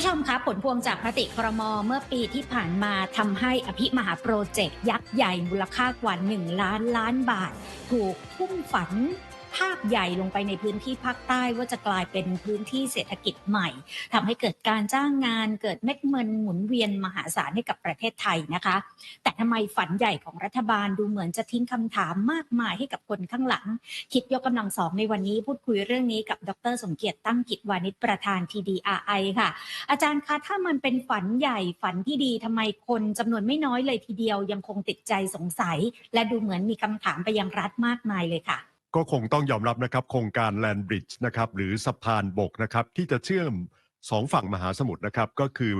ผู้ชมคะผลพวงจากมติครมเมื่อปีที่ผ่านมาทำให้อภิมหาโปรเจกต์ยักษ์ใหญ่มูลค่ากว่า 1 ล้านล้านบาท ถูกพุ่งฝัน ภาพใหญ่ลงไปในพื้นที่ภาคใต้ว่าจะกลายเป็นพื้นที่เศรษฐกิจใหม่ทำให้เกิดการจ้างงานเกิดเม็ดเงินหมุนเวียนมหาศาลให้กับประเทศไทยนะคะ แต่ทำไมฝันใหญ่ของรัฐบาลดูเหมือนจะทิ้งคำถามมากมายให้กับคนข้างหลัง คิดยกกำลังสองในวันนี้พูดคุยเรื่องนี้กับดร สมเกียรติตั้งกิจวานิชประธาน TDRI ค่ะ อาจารย์คะถ้ามันเป็นฝันใหญ่ฝันที่ดีทำไมคนจำนวนไม่น้อยเลยทีเดียวยังคงติดใจสงสัย และดูเหมือนมีคำถามไปยังรัฐมากมายเลยค่ะ ก็คงต้องยอมรับนะครับ โครงการแลนบริดจ์นะครับหรือสะพานบกนะครับที่จะเชื่อมสองฝั่งมหาสมุทรนะครับก็คือ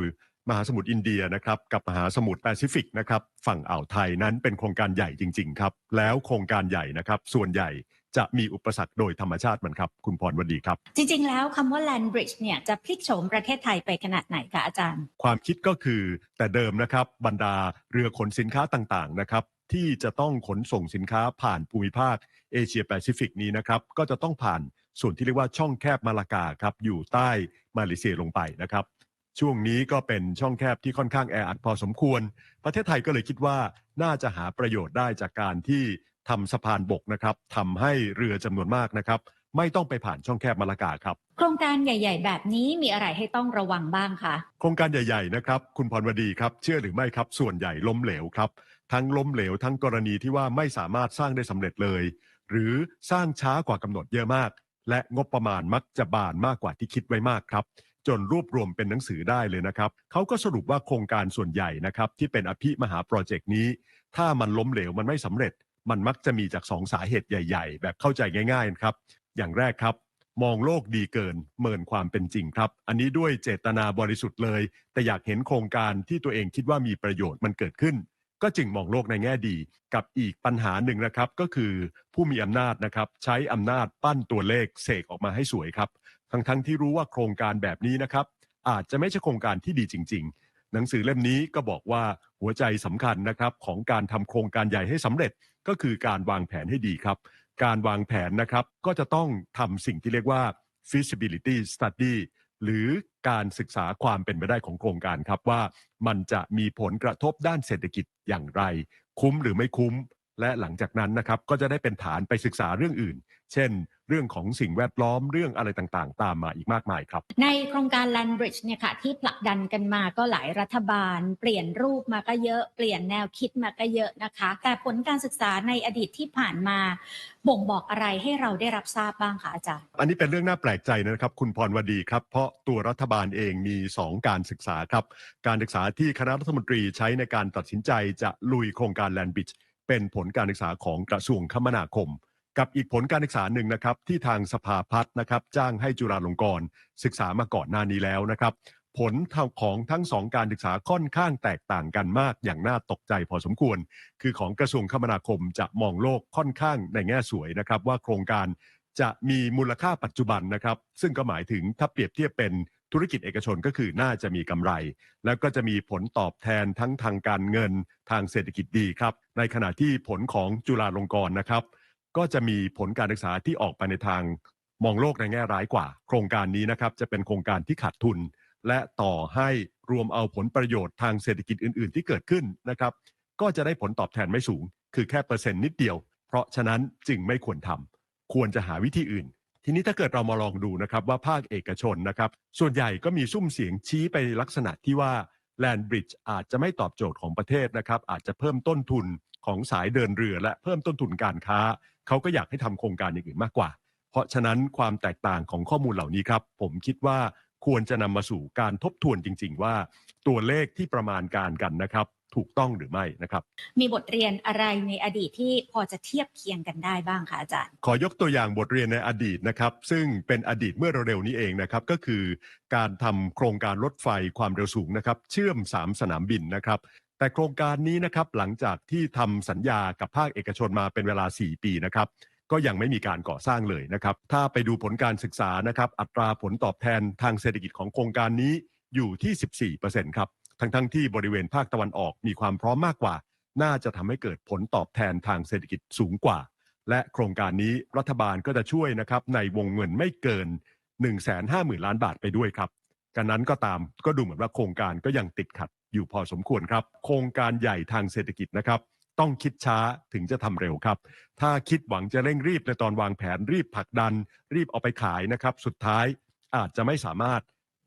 มหาสมุทรอินเดียนะครับกับมหาสมุทรแปซิฟิกนะครับฝั่งอ่าวไทยนั้นเป็นโครงการใหญ่จริง ๆ ครับ แล้วโครงการใหญ่นะครับ ส่วนใหญ่จะมีอุปสรรคโดยธรรมชาติมันครับ คุณพรวดีครับ จริง ๆ แล้วคำว่า land bridge เนี่ยจะพลิกโฉมประเทศไทยไปขนาดไหนคะอาจารย์ ความคิดก็คือแต่เดิมนะครับบรรดาเรือขนสินค้าต่างๆนะครับ ที่จะต้องขนส่งสินค้าผ่านภูมิภาคเอเชียแปซิฟิกนี้นะครับก็จะต้องผ่านส่วนที่เรียกว่าช่องแคบมาลากาครับอยู่ใต้มาเลเซียลงไปนะครับ ช่วงนี้ก็เป็นช่องแคบที่ค่อนข้างแออัดพอสมควร ประเทศไทยก็เลยคิดว่าน่าจะหาประโยชน์ได้จากการที่ทำสะพานบกนะครับทำให้เรือจำนวนมากนะครับ ไม่ต้องไปผ่านช่องแคบมาลากาครับ โครงการใหญ่ ๆ แบบนี้มีอะไรให้ต้องระวังบ้างคะโครงการใหญ่ ๆ นะครับ คุณพรวดีครับ เชื่อหรือไม่ครับ ส่วนใหญ่ล้มเหลวครับ ทั้งล้มเหลวทั้งกรณีที่ว่าไม่สามารถสร้างได้สำเร็จเลย หรือสร้างช้ากว่ากำหนดเยอะมาก และงบประมาณมักจะบานมากกว่าที่คิดไว้มากครับ จนรวบรวมเป็นหนังสือได้เลยนะครับเขาก็สรุปว่าโครงการส่วนใหญ่นะครับที่เป็นอภิมหาโปรเจกต์นี้ ถ้ามันล้มเหลวมันไม่สำเร็จ มันมักจะมีจากสองสาเหตุใหญ่ ๆ แบบเข้าใจง่ายๆครับ อย่างแรกครับมองโลกดีเกินเมินความเป็นจริงครับ อันนี้ด้วยเจตนาบริสุทธิ์เลย แต่อยากเห็นโครงการที่ตัวเองคิดว่ามีประโยชน์มันเกิดขึ้น ก็จึงมองโลกในแง่ดีกับอีกปัญหาหนึ่งนะครับ ก็คือผู้มีอำนาจนะครับใช้อำนาจปั้นตัวเลขเสกออกมาให้สวยครับ ทั้งๆทที่รู้ว่าโครงการแบบนี้นะครับ อาจจะไม่ใช่โครงการที่ดีจริง ๆ หนังสือเล่มนี้ก็บอกว่าหัวใจสำคัญนะครับของการทำโครงการใหญ่ให้สำเร็จก็คือการวางแผนให้ดีครับ การวางแผนนะครับก็จะต้องทำสิ่งที่เรียกว่า feasibility study หรือการศึกษาความเป็นไปได้ของโครงการครับว่ามันจะมีผลกระทบด้านเศรษฐกิจอย่างไร คุ้มหรือไม่คุ้ม และหลังจากนั้นนะครับก็จะได้เป็นฐานไปศึกษาเรื่องอื่น เช่น เรื่องของสิ่งแวดล้อมเรื่องอะไรต่างๆ ตามมาอีกมากมายครับ ในโครงการ Land Bridge เนี่ยค่ะที่ผลักดันกันมาก็หลายรัฐบาล เปลี่ยนรูปมาก็เยอะเปลี่ยนแนวคิดมาก็เยอะนะคะ แต่ผลการศึกษาในอดีตที่ผ่านมา บ่งบอกอะไรให้เราได้รับทราบบ้างคะอาจารย์ อันนี้เป็นเรื่องน่าแปลกใจนะครับ คุณพรวดีครับ เพราะตัวรัฐบาลเองมี 2 การศึกษาครับ การศึกษาที่คณะรัฐมนตรีใช้ในการตัดสินใจจะลุยโครงการแลนบิชเป็นผลการศึกษาของกระทรวงคมนาคม กับอีกผลการศึกษาหนึ่งนะครับ ที่ทางสภาพัฒน์นะครับ จ้างให้จุฬาลงกรณ์ศึกษามาก่อนหน้านี้แล้วนะครับ ผลของทั้งสองการศึกษาค่อนข้างแตกต่างกันมากอย่างน่าตกใจพอสมควร คือของกระทรวงคมนาคมจะมองโลกค่อนข้างในแง่สวยนะครับ ว่าโครงการจะมีมูลค่าปัจจุบันนะครับ ซึ่งก็หมายถึงถ้าเปรียบเทียบเป็นธุรกิจเอกชนก็คือน่าจะมีกำไร แล้วก็จะมีผลตอบแทนทั้งทางการเงินทางเศรษฐกิจดีครับ ในขณะที่ผลของจุฬาลงกรณ์นะครับ ก็จะมีผลการศึกษาที่ออกไปในทางมองโลกในแง่ร้ายกว่า โครงการนี้นะครับจะเป็นโครงการที่ขาดทุน และต่อให้รวมเอาผลประโยชน์ทางเศรษฐกิจอื่น ๆ ที่เกิดขึ้นนะครับ ก็จะได้ผลตอบแทนไม่สูง คือแค่เปอร์เซ็นต์นิดเดียว เพราะฉะนั้นจึงไม่ควรทำควรจะหาวิธีอื่น ทีนี้ถ้าเกิดเรามาลองดูนะครับว่าภาคเอกชนนะครับ ส่วนใหญ่ก็มีซุ้มเสียงชี้ไปลักษณะที่ว่า แลนบริดจ์อาจจะไม่ตอบโจทย์ของประเทศนะครับ อาจจะเพิ่มต้นทุนของสายเดินเรือ และเพิ่มต้นทุนการค้า เขาก็อยากให้ทำโครงการอย่างอื่นมากกว่า เพราะฉะนั้นความแตกต่างของข้อมูลเหล่านี้ครับ ผมคิดว่า ควรจะนำมาสู่การทบทวนจริง ๆ ว่าตัวเลขที่ประมาณการกันนะครับ ถูกต้องหรือไม่นะครับ มีบทเรียนอะไรในอดีตที่พอจะเทียบเคียงกันได้บ้างคะอาจารย์ ขอยกตัวอย่างบทเรียนในอดีตนะครับ ซึ่งเป็นอดีตเมื่อเร็วๆนี้เองนะครับ ก็คือการทำโครงการรถไฟความเร็วสูงนะครับ เชื่อม 3 สนามบินนะครับแต่โครงการนี้นะครับหลังจากที่ทำสัญญากับภาคเอกชนมาเป็นเวลา 4 ปีนะครับ ก็ยังไม่มีการก่อสร้างเลยนะครับ ถ้าไปดูผลการศึกษานะครับ อัตราผลตอบแทนทางเศรษฐกิจของโครงการนี้อยู่ที่ 14%ครับ ทั้งๆทที่บริเวณภาคตะวันออกมีความพร้อมมากกว่า น่าจะทำให้เกิดผลตอบแทนทางเศรษฐกิจสูงกว่า และโครงการนี้รัฐบาลก็จะช่วยนะครับในวงเงินไม่เกิน 1 5 0 0 0 0 ล้านบาทไปด้วยครับกันนั้นก็ตามก็ดูเหมือนว่าโครงการก็ยังติดขัดอยู่พอสมควรครับ โครงการใหญ่ทางเศรษฐกิจนะครับ ต้องคิดช้าถึงจะทำเร็วครับ ถ้าคิดหวังจะเร่งรีบในตอนวางแผนรีบผลักดัน รีบเอาไปขายนะครับ สุดท้ายอาจจะไม่สามารถ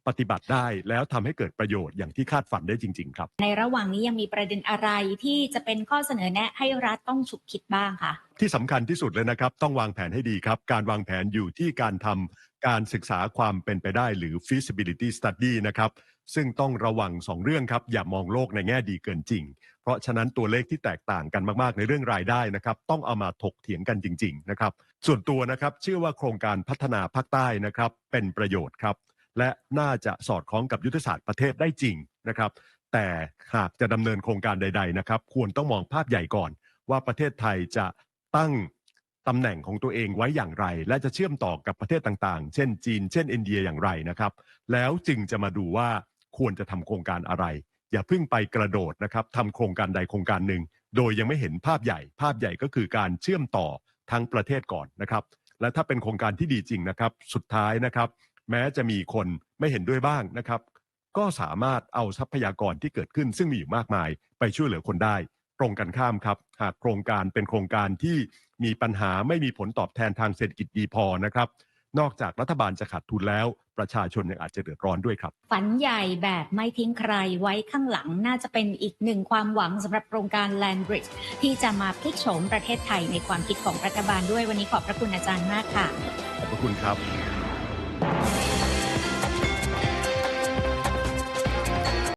ปฏิบัติได้แล้วทำให้เกิดประโยชน์อย่างที่คาดฝันได้จริง ๆ ครับ ในระหว่างนี้ยังมีประเด็นอะไรที่จะเป็นข้อเสนอแนะให้รัฐต้องฉุกคิดบ้างคะที่สำคัญที่สุดเลยนะครับ ต้องวางแผนให้ดีครับ การวางแผนอยู่ที่การทำการศึกษาความเป็นไปได้หรือ feasibility study นะครับซึ่งต้องระวัง 2 เรื่องครับ อย่ามองโลกในแง่ดีเกินจริง เพราะฉะนั้นตัวเลขที่แตกต่างกันมากๆ ในเรื่องรายได้นะครับ ต้องเอามาถกเถียงกันจริง ๆ นะครับ ส่วนตัวนะครับเชื่อว่าโครงการพัฒนาภาคใต้นะครับ เป็นประโยชน์ครับ และน่าจะสอดคล้องกับยุทธศาสตร์ประเทศได้จริงนะครับ แต่หากจะดำเนินโครงการใด ๆ นะครับ ควรต้องมองภาพใหญ่ก่อน ว่าประเทศไทยจะตั้งตำแหน่งของตัวเองไว้อย่างไร และจะเชื่อมต่อกับประเทศต่างๆ เช่นจีน เช่นอินเดียอย่างไรนะครับ แล้วจึงจะมาดูว่าควรจะทำโครงการอะไร อย่าเพิ่งไปกระโดดนะครับทำโครงการใดโครงการหนึ่ง โดยยังไม่เห็นภาพใหญ่ ภาพใหญ่ก็คือการเชื่อมต่อทั้งประเทศก่อนนะครับ และถ้าเป็นโครงการที่ดีจริงนะครับ สุดท้ายนะครับ แม้จะมีคนไม่เห็นด้วยบ้างนะครับ ก็สามารถเอาทรัพยากรที่เกิดขึ้น ซึ่งมีอยู่มากมายไปช่วยเหลือคนได้ ตรงกันข้ามครับ หากโครงการเป็นโครงการที่มีปัญหาไม่มีผลตอบแทนทางเศรษฐกิจดีพอนะครับ นอกจากรัฐบาลจะขาดทุนแล้ว ประชาชนยังอาจจะเดือดร้อนด้วยครับ ฝันใหญ่แบบไม่ทิ้งใครไว้ข้างหลังน่าจะเป็นอีกหนึ่งความหวังสำหรับโครงการ Land Bridge ที่จะมาพลิกโฉมประเทศไทยในความคิดของรัฐบาลด้วยวันนี้ขอบพระคุณอาจารย์มากค่ะขอบพระคุณครับ